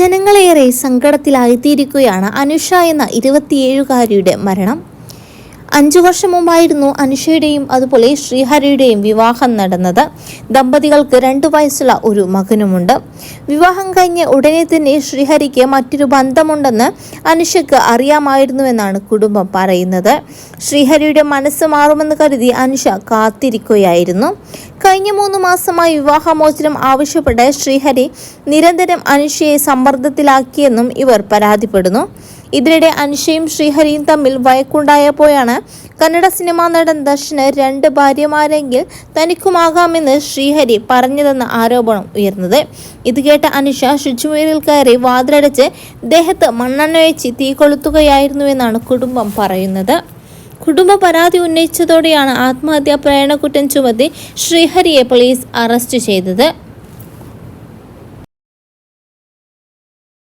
ജനങ്ങളേറെ സങ്കടത്തിലായിത്തീരിക്കുകയാണ് അനുഷ എന്ന ഇരുപത്തിയേഴുകാരിയുടെ മരണം. അഞ്ചു വർഷം മുമ്പായിരുന്നു അനുഷയുടെയും അതുപോലെ ശ്രീഹരിയുടെയും വിവാഹം നടന്നത്. ദമ്പതികൾക്ക് രണ്ടു വയസ്സുള്ള ഒരു മകനുമുണ്ട്. വിവാഹം കഴിഞ്ഞ് ഉടനെ തന്നെ ശ്രീഹരിക്ക് മറ്റൊരു ബന്ധമുണ്ടെന്ന് അനുഷയ്ക്ക് അറിയാമായിരുന്നുവെന്നാണ് കുടുംബം പറയുന്നത്. ശ്രീഹരിയുടെ മനസ്സ് മാറുമെന്ന് കരുതി അനുഷ കാത്തിരിക്കുകയായിരുന്നു. കഴിഞ്ഞ മൂന്ന് മാസമായി വിവാഹമോചനം ആവശ്യപ്പെട്ട് ശ്രീഹരി നിരന്തരം അനുഷയെ സമ്മർദ്ദത്തിലാക്കിയെന്നും ഇവർ പരാതിപ്പെടുന്നു. ഇതിനിടെ അനുഷയും ശ്രീഹരിയും തമ്മിൽ വഴക്കുണ്ടായപ്പോഴാണ് കന്നഡ സിനിമാ നടൻ ദർശന് രണ്ട് ഭാര്യമാരെങ്കിൽ തനിക്കുമാകാമെന്ന് ശ്രീഹരി പറഞ്ഞതെന്ന ആരോപണം ഉയർന്നത്. ഇത് കേട്ട അനുഷ ശുചിമുറിയിൽ കയറി വാതിലടച്ച് ദേഹത്ത് മണ്ണെണ്ണ വെച്ച് തീ കൊളുത്തുകയായിരുന്നുവെന്നാണ് കുടുംബം പറയുന്നത്. കുടുംബ പരാതി ഉന്നയിച്ചതോടെയാണ് ആത്മഹത്യാ പ്രേരണക്കുറ്റം ചുമത്തി ശ്രീഹരിയെ പോലീസ് അറസ്റ്റ് ചെയ്തത്.